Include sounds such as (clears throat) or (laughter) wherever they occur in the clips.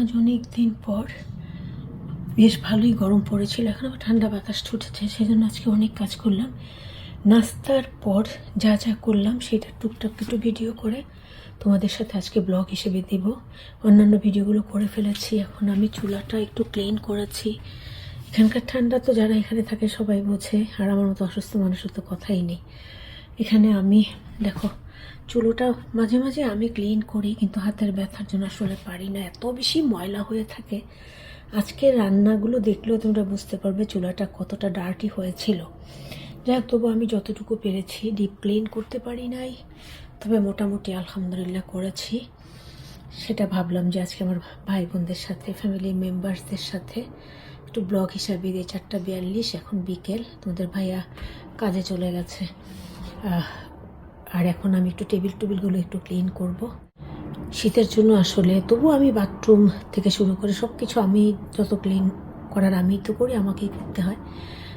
আজ অনেক দিন পর। বেশ ভালোই গরম পড়েছিল, এখন আবার ঠান্ডা বাতাস ছুটেছে সেই জন্য আজকে অনেক কাজ করলাম। নাস্তার পর যা যা করলাম সেটা টুকটাক একটু ভিডিও করে তোমাদের সাথে আজকে ব্লগ হিসেবে দেব। অন্যান্য ভিডিওগুলো করে ফেলেছি, এখন আমি চুলাটা একটু ক্লিন করেছি এখানকার ঠান্ডা তো যারা এখানে থাকে সবাই বোঝে, আর আমার মতো অসুস্থ মানুষের তো কথাই নেই। এখানে আমি, দেখো চুলোটা মাঝে মাঝে আমি ক্লিন করি, কিন্তু হাতের ব্যথার জন্য আসলে পারি না। এত বেশি ময়লা হয়ে থাকে। আজকে রান্নাগুলো দেখলেও তোমরা বুঝতে পারবে চুলাটা কতটা ডার্টি হয়েছিল। যাই তবু আমি যতটুকু পেরেছি ডিপ ক্লিন করতে পারি নাই, তবে মোটামুটি আলহামদুলিল্লাহ করেছি। সেটা ভাবলাম যে আজকে আমার ভাই বোনদের সাথে ফ্যামিলি মেম্বার্সদের সাথে একটু ব্লগ হিসাবে দিয়ে, চারটা বিয়াল্লিশ, এখন বিকেল। তোমাদের ভাইয়া কাজে চলে গেছে। আর এখন আমি একটু টেবিল টেবিলগুলো একটু ক্লিন করব। শীতের জন্য আসলে তবু আমি বাথরুম থেকে শুরু করে সব কিছু আমি যত ক্লিন করার আমি তো করি, আমাকেই করতে হয়।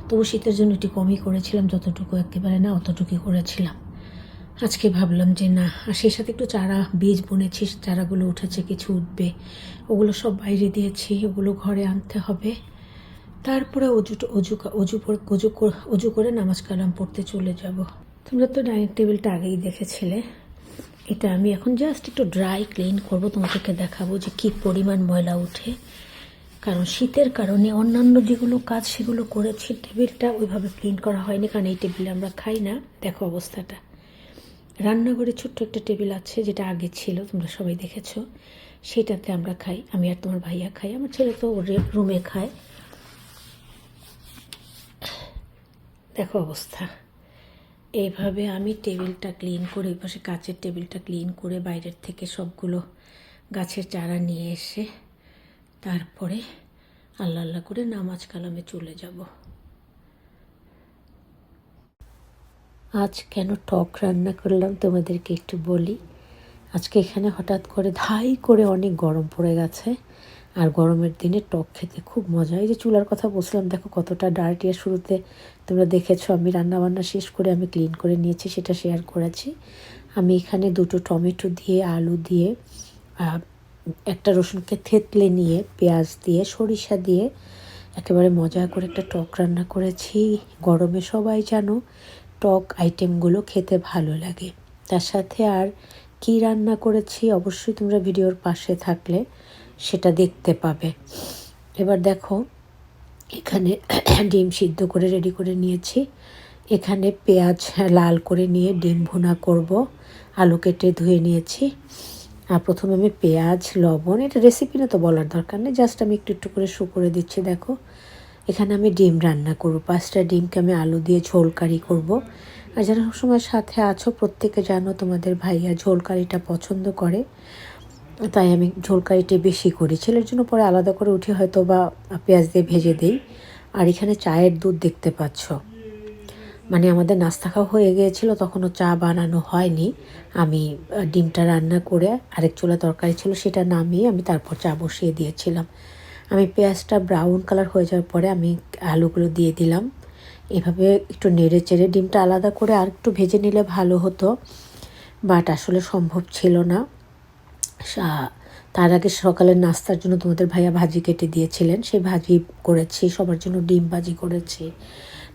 তবু শীতের জন্য একটু কমই করেছিলাম, যতটুকু একেবারে না অতটুকুই করেছিলাম। আজকে ভাবলাম যে না, আর সেই সাথে একটু চারা, বীজ বুনেছি, চারাগুলো উঠেছে, কিছু উঠবে। ওগুলো সব বাইরে দিয়েছি, ওগুলো ঘরে আনতে হবে। তারপরে অজু অজু অজু অজু অজু করে নামাজ কালাম পড়তে চলে যাব। তোমরা তো ডাইনিং টেবিলটা আগেই দেখেছিলে। এটা আমি এখন জাস্ট একটু ড্রাই ক্লিন করব, তোমাদেরকে দেখাবো যে কি পরিমাণ ময়লা ওঠে। কারণ শীতের কারণে অন্যান্য যেগুলো কাজ সেগুলো করেছি, টেবিলটা ওইভাবে ক্লিন করা হয়নি, কারণ এই টেবিলে আমরা খাই না। দেখো অবস্থাটা। রান্নাঘরে ছোট্ট একটা টেবিল আছে, যেটা আগে ছিল, তোমরা সবাই দেখেছ। সেটাতে আমরা খাই। আমি আর তোমার ভাইয়া খাই। আমার ছেলে তো রুমে খায়। দেখো অবস্থা। এইভাবে আমি টেবিলটা ক্লিন করে পাশে কাচের টেবিলটা ক্লিন করে বাইরের থেকে সবগুলো গাছের চারা নিয়ে এসে তারপরে আল্লাহ আল্লাহ করে নামাজ কালামে চলে যাব। আজ কেন টক রান্না করলাম তোমাদেরকে একটু বলি। আজকে এখানে হঠাৎ করে ধাই করে অনেক গরম পড়ে গেছে। আর গরমের দিনে টক খেতে খুব মজা। এই যে চুলার কথা বলছিলাম, দেখো কতটা ডার্টি আর শুরুতে তোমরা দেখেছ, আমি রান্না বান্না শেষ করে আমি ক্লিন করে নিয়েছি, সেটা শেয়ার করেছি। আমি এখানে দুটো টমেটো দিয়ে, আলু দিয়ে একটা রসুনকে থেতলে নিয়ে, পেঁয়াজ দিয়ে, সরিষা দিয়ে একেবারে মজা করে একটা টক রান্না করেছি। গরমে সবাই জানো, টক আইটেমগুলো খেতে ভালো লাগে। তার সাথে আর কি রান্না করেছি, অবশ্যই তোমরা ভিডিওর পাশে থাকলে। সেটা দেখতে পাবে। এবার দেখো, এখানে (clears throat) ডিম সিদ্ধ করে রেডি করে নিয়েছি। এখানে পেঁয়াজ লাল করে নিয়ে ডিম ভুনা করব। আলু কেটে ধুয়ে নিয়েছি। আর প্রথমে আমি পেঁয়াজ, লবণ, এটা রেসিপি না তো বলার দরকার নেই জাস্ট আমি একটু একটু করে শু করে দিচ্ছি, দেখো। এখানে আমি ডিম রান্না করব। পাঁচটা ডিমকে আমি আলু দিয়ে ঝোল কারি করব। আর যারা সবসময় সাথে আছো, প্রত্যেকে জানো তোমাদের ভাইয়া ঝোল কারিটা পছন্দ করে। তাই আমি ঝোল কারিটা বেশি করি। ছেলের জন্য পরে আলাদা করে উঠে হয়তো বা পেঁয়াজ দিয়ে ভেজে দিই। আর এখানে চায়ের দুধ দেখতে পাচ্ছ। মানে আমাদের নাস্তা খাওয়া হয়ে গিয়েছিল, তখনও চা বানানো হয়নি। আমি ডিমটা রান্না করে আরেক চুলা তরকারি ছিল সেটা নামিয়ে আমি তারপর চা বসিয়ে দিয়েছিলাম। আমি পেঁয়াজটা ব্রাউন কালার হয়ে যাওয়ার পরে আমি আলুগুলো দিয়ে দিলাম। এভাবে একটু নেড়ে চেড়ে ডিমটা আলাদা করে আর একটু ভেজে নিলে ভালো হতো। বাট আসলে সম্ভব ছিল না। তার আগে সকালের নাস্তার জন্য তোমাদের ভাইয়া ভাজি কেটে দিয়েছিলেন। সেই ভাজি করেছি, সবার জন্য ডিম ভাজি করেছি,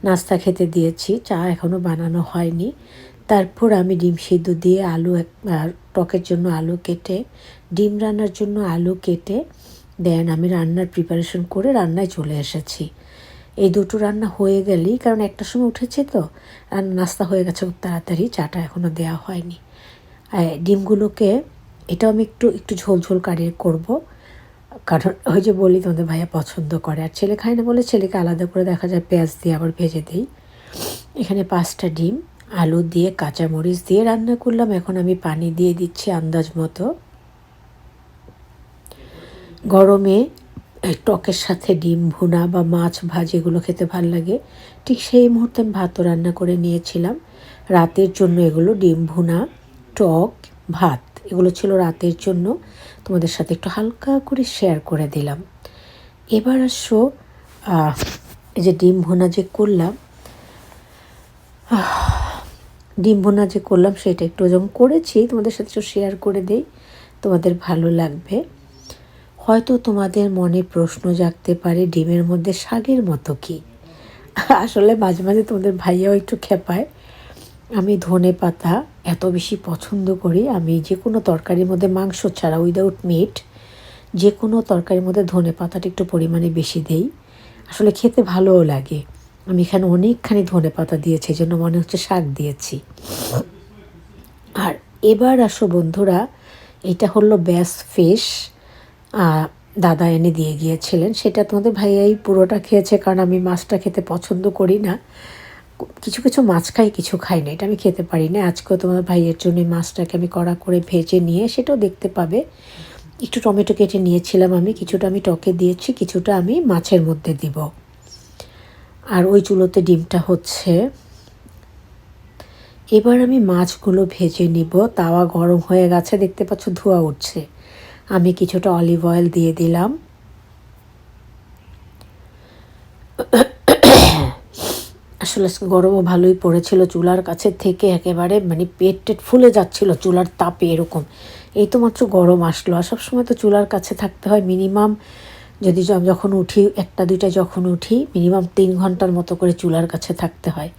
নাস্তা খেতে দিয়েছি, চা এখনও বানানো হয়নি। তারপর আমি ডিম সিদ্ধ দিয়ে আলু টকের জন্য আলু কেটে, ডিম রান্নার জন্য আলু কেটে, দেন আমি রান্নার প্রিপারেশন করে রান্নায় চলে এসেছি। এই দুটো রান্না হয়ে গেলেই, কারণ একটা সময় উঠেছে তো, আর নাস্তা হয়ে গেছে খুব তাড়াতাড়ি, চাটা এখনও দেওয়া হয়নি। ডিমগুলোকে এটাও আমি একটু একটু ঝোল ঝোল কারিয়ে করব। কারণ ওই যে বলি তোমাদের ভাইয়া পছন্দ করে। আর ছেলে খায় না বলে ছেলেকে আলাদা করে দেখা যায় পেঁয়াজ দিয়ে আবার ভেজে দিই। এখানে পাঁচটা ডিম, আলু দিয়ে, কাঁচামরিচ দিয়ে রান্না করলাম। এখন আমি পানি দিয়ে দিচ্ছি আন্দাজ মতো। গরমে টকের সাথে ডিম ভুনা বা মাছ ভাজি এগুলো খেতে ভালো লাগে। ঠিক সেই মুহূর্তে আমি ভাতও রান্না করে নিয়েছিলাম। রাতের জন্য এগুলো ডিম ভুনা, টক, ভাত। এগুলো ছিল রাতের জন্য। তোমাদের সাথে একটু হালকা করে শেয়ার করে দিলাম। এবার আসো এই যে ডিম ভোনা যে করলাম ডিম ভোনা যে করলাম সেটা একটু যখন করেছি, তোমাদের সাথে একটু শেয়ার করে দেই, তোমাদের ভালো লাগবে। হয়তো তোমাদের মনে প্রশ্ন জাগতে পারে, ডিমের মধ্যে শাগের মতো কি? আসলে মাঝে মাঝে তোমাদের ভাইয়াও একটু খেপায়। আমি ধনে পাতা এত বেশি পছন্দ করি, আমি যে কোনো তরকারির মধ্যে মাংস ছাড়া উইদাউট মিট যে কোনো তরকারির মধ্যে ধনে পাতাটা একটু পরিমাণে বেশি দেই। আসলে খেতে ভালোও লাগে। আমি এখানে অনেকখানি ধনে পাতা দিয়েছি, এই জন্য মনে হচ্ছে শাক দিয়েছি। আর এবার আসো বন্ধুরা, এটা হলো ব্যাস ফিশ। দাদা এনে দিয়ে গিয়েছিলেন। সেটা তোমাদের ভাইয়াই পুরোটা খেয়েছে, কারণ আমি মাছটা খেতে পছন্দ করি না। কিছু কিছু মাছ খাই, কিছু খাই না। এটা আমি খেতে পারি না। আজকেও তোমার ভাইয়ের জন্য মাছটাকে আমি কড়া করে ভেজে নিয়ে সেটাও দেখতে পাবে। একটু টমেটো কেটে নিয়েছিলাম আমি, কিছুটা আমি টকে দিয়েছি, কিছুটা আমি মাছের মধ্যে দিব। আর ওই চুলোতে ডিমটা হচ্ছে। এবার আমি মাছগুলো ভেজে নিব। তাওয়া গরম হয়ে গেছে, দেখতে পাচ্ছ ধোয়া উঠছে। আমি কিছুটা অলিভ অয়েল দিয়ে দিলাম। আসলে গরমও ভালোই পড়েছিল, চুলার কাছে থেকে একেবারে মানে পেট টেট ফুলে যাচ্ছিল, চুলার তাপে এরকম। এই তো মাত্র গরম আসলো আর সবসময় তো চুলার কাছে থাকতে হয় মিনিমাম যদি যখন উঠি, একটা দুইটা যখন উঠি, মিনিমাম তিন ঘণ্টার মতো করে চুলার কাছে থাকতে হয়।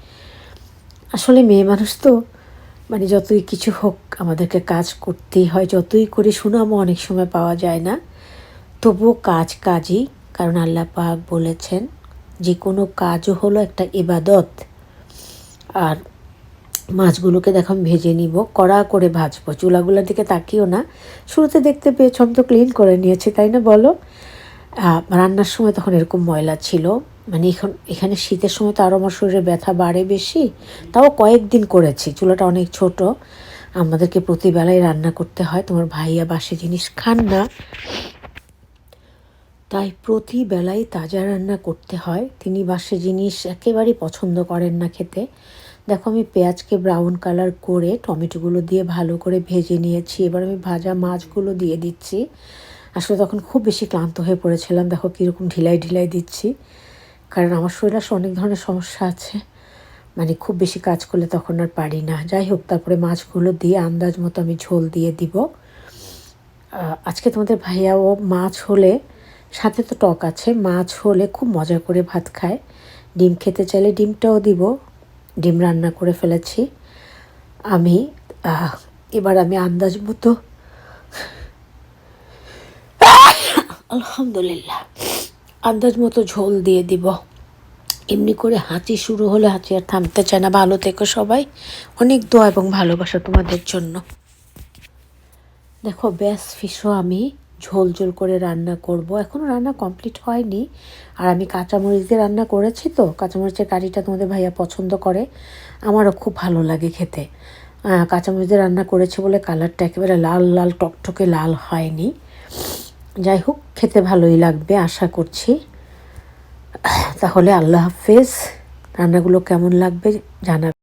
আসলে মেয়ে মানুষ তো মানে যতই কিছু হোক আমাদেরকে কাজ করতেই হয়, যতই করে সুনামও অনেক সময় পাওয়া যায় না। তবুও কাজ কাজই, কারণ আল্লাহ বলেছেন যে কোনো কাজও হলো একটা ইবাদত। আর মাছগুলোকে দেখো আমি ভেজে নিব, কড়া করে ভাজবো। চুলাগুলোর দিকে তাকিও না। শুরুতে দেখতে পেয়েছ, আমি তো ক্লিন করে নিয়েছি, তাই না বলো? রান্নার সময় তখন এরকম ময়লা ছিল। মানে এখন, এখানে শীতের সময় তো আরও আমার শরীরে ব্যথা বাড়ে বেশি। তাও কয়েকদিন করেছি, চুলাটা অনেক ছোট। আমাদেরকে প্রতিবেলায় রান্না করতে হয়, তোমার ভাইয়া বাসে জিনিস খান না। তাই প্রতি বেলায় তাজা রান্না করতে হয়। তিনি বাসে জিনিস একেবারেই পছন্দ করেন না খেতে। দেখো, আমি পেঁয়াজকে ব্রাউন কালার করে টমেটোগুলো দিয়ে ভালো করে ভেজে নিয়েছি। এবার আমি ভাজা মাছগুলো দিয়ে দিচ্ছি। আসলে তখন খুব বেশি ক্লান্ত হয়ে পড়েছিলাম। দেখো, কীরকম ঢিলাই ঢিলাই দিচ্ছি। কারণ আমার শরীরে আসলে অনেক ধরনের সমস্যা আছে। মানে খুব বেশি কাজ করলে তখন আর পারি না। যাই হোক, তারপরে মাছগুলো দিয়ে আন্দাজ মতো আমি ঝোল দিয়ে দিব। আজকে তোমাদের ভাইয়া ও মাছ হলে সাথে তো টক আছে, মাছ হলে খুব মজা করে ভাত খায়। ডিম খেতে চাইলে ডিমটাও দিব, ডিম রান্না করে ফেলেছি। আমি এবার আমি আন্দাজ মতো আলহামদুলিল্লাহ, আন্দাজ মতো ঝোল দিয়ে দিব। এমনি করে হাঁচি শুরু হলে হাঁচি আর থামতে চায় না। ভালো থেকো সবাই। অনেক দোয়া এবং ভালোবাসা তোমাদের জন্য। দেখো, ব্যাস ফিশও আমি। ঝোল ঝোল করে রান্না করব। এখনও রান্না কমপ্লিট হয়নি। আর আমি কাঁচামরিচ দিয়ে রান্না করেছি তো, কাঁচামরিচের কারিটা তোমাদের ভাইয়া পছন্দ করে। আমারও খুব ভালো লাগে খেতে। কাঁচামরিচ দিয়ে রান্না করেছি বলে কালারটা একেবারে লাল লাল, টকটকে লাল হয়নি। যাই হোক, খেতে ভালোই লাগবে, আশা করছি। তাহলে আল্লাহ হাফেজ। রান্নাগুলো কেমন লাগবে জানা